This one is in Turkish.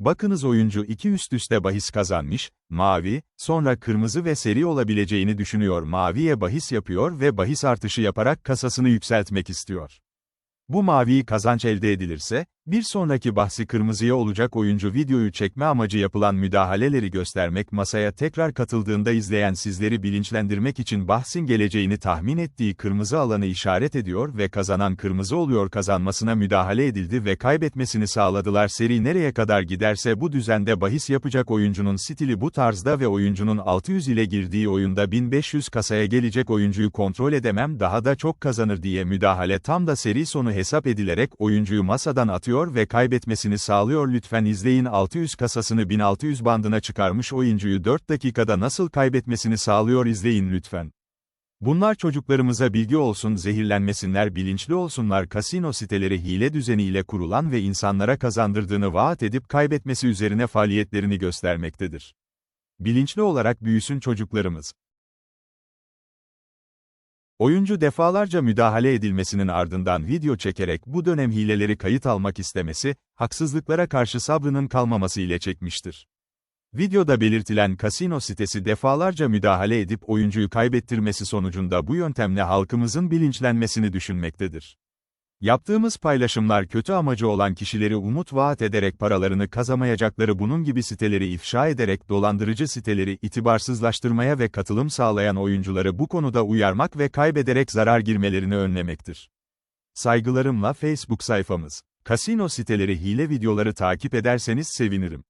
Bakınız oyuncu iki üst üste bahis kazanmış, mavi, sonra kırmızı ve seri olabileceğini düşünüyor maviye bahis yapıyor ve bahis artışı yaparak kasasını yükseltmek istiyor. Bu mavi kazanç elde edilirse, bir sonraki bahsi kırmızıya olacak oyuncu videoyu çekme amacı yapılan müdahaleleri göstermek masaya tekrar katıldığında izleyen sizleri bilinçlendirmek için bahsin geleceğini tahmin ettiği kırmızı alanı işaret ediyor ve kazanan kırmızı oluyor kazanmasına müdahale edildi ve kaybetmesini sağladılar. Seri nereye kadar giderse bu düzende bahis yapacak oyuncunun stili bu tarzda ve oyuncunun 600 ile girdiği oyunda 1500 kasaya gelecek oyuncuyu kontrol edemem daha da çok kazanır diye müdahale tam da seri sonu hesap edilerek oyuncuyu masadan atıyor ve kaybetmesini sağlıyor lütfen izleyin 600 kasasını 1600 bandına çıkarmış oyuncuyu 4 dakikada nasıl kaybetmesini sağlıyor izleyin lütfen. Bunlar çocuklarımıza bilgi olsun zehirlenmesinler bilinçli olsunlar kasino siteleri hile düzeniyle kurulan ve insanlara kazandırdığını vaat edip kaybetmesi üzerine faaliyetlerini göstermektedir. Bilinçli olarak büyüsün çocuklarımız. Oyuncu defalarca müdahale edilmesinin ardından video çekerek bu dönem hileleri kayıt almak istemesi, haksızlıklara karşı sabrının kalmaması ile çekmiştir. Videoda belirtilen kasino sitesi defalarca müdahale edip oyuncuyu kaybettirmesi sonucunda bu yöntemle halkımızın bilinçlenmesini düşünmektedir. Yaptığımız paylaşımlar kötü amacı olan kişileri umut vaat ederek paralarını kazamayacakları bunun gibi siteleri ifşa ederek dolandırıcı siteleri itibarsızlaştırmaya ve katılım sağlayan oyuncuları bu konuda uyarmak ve kaybederek zarar girmelerini önlemektir. Saygılarımla Facebook sayfamız. Kasino siteleri hile videoları takip ederseniz sevinirim.